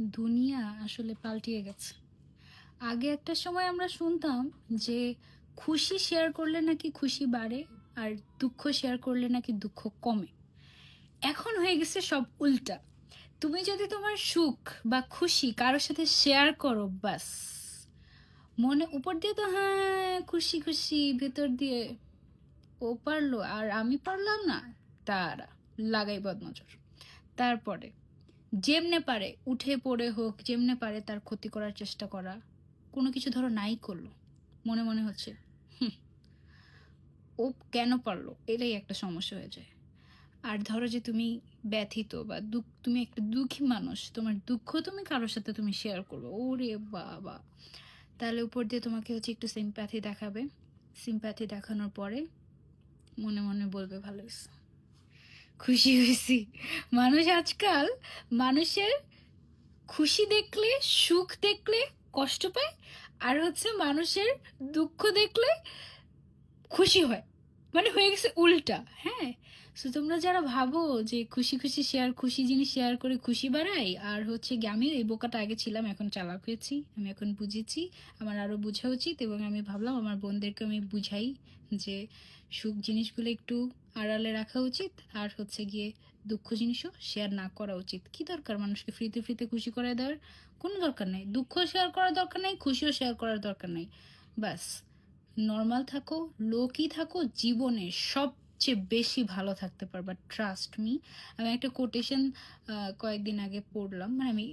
দুনিয়া আসলে পাল্টিয়ে গেছে। আগে একটা সময় আমরা শুনতাম যে খুশি শেয়ার করলে নাকি খুশি বাড়ে আর দুঃখ শেয়ার করলে নাকি দুঃখ কমে। এখন হয়ে গেছে সব উল্টা। তুমি যদি তোমার সুখ বা খুশি কারোর সাথে শেয়ার করো বাস মনে উপর দিয়ে তো হ্যাঁ খুশি খুশি, ভেতর দিয়ে। ও পারল আর আমি পারলাম না, তারা, লাগাই বদনজর। তারপরে যেমনে পারে উঠে পড়ে হোক, যেমনে পারে তার ক্ষতি করার চেষ্টা করা, কোনো কিছু ধরো নাই করল, মনে মনে হচ্ছে ও কেন পারল? এটাই একটা সমস্যা হয়ে যায়। আর ধরো যে তুমি ব্যথিত বা দুঃখ, তুমি একটা দুঃখী মানুষ, তোমার দুঃখ তুমি কারোর সাথে তুমি শেয়ার করবে, ওরে বাবা। তাহলে উপর দিয়ে তোমাকে হচ্ছে একটু সিম্প্যাথি দেখাবে। সিম্প্যাথি দেখানোর পরে মনে মনে বলবে, ভালো খুশি হয়েছি। মানুষ আজকাল মানুষের খুশি দেখলে, সুখ দেখলে কষ্ট পায়, আর হচ্ছে মানুষের দুঃখ দেখলে খুশি হয়। মানে হয়ে গেছে উল্টা হ্যাঁ? সো তোমরা যারা ভাবো যে খুশি খুশি শেয়ার খুশি জিনিস শেয়ার করে খুশি বাড়াই, আর হচ্ছে আমি এই বোকাটা আগে ছিলাম, এখন চালাক হয়েছি, আমি এখন বুঝেছি, আমার আরও বোঝা উচিত, এবং আমি ভাবলাম আমার বোনদেরকে আমি বুঝাই যে সুখ জিনিসগুলো একটু আড়ালে রাখা উচিত, আর হচ্ছে গিয়ে দুঃখ জিনিসও শেয়ার না করা উচিত। কি দরকার মানুষকে ফ্রিতে ফ্রিতে খুশি করে দেওয়ার? কোনো দরকার নেই। দুঃখ শেয়ার করার দরকার নেই, খুশিও শেয়ার করার দরকার নেই। ব্যাস। নর্মাল থাকো লোকই থাকো জীবনে সবচেয়ে বেশি ভালো থাকতে পারবা ট্রাস্ট মি আমি একটা কোটেশন কয়েকদিন আগে পড়লাম মানে আমি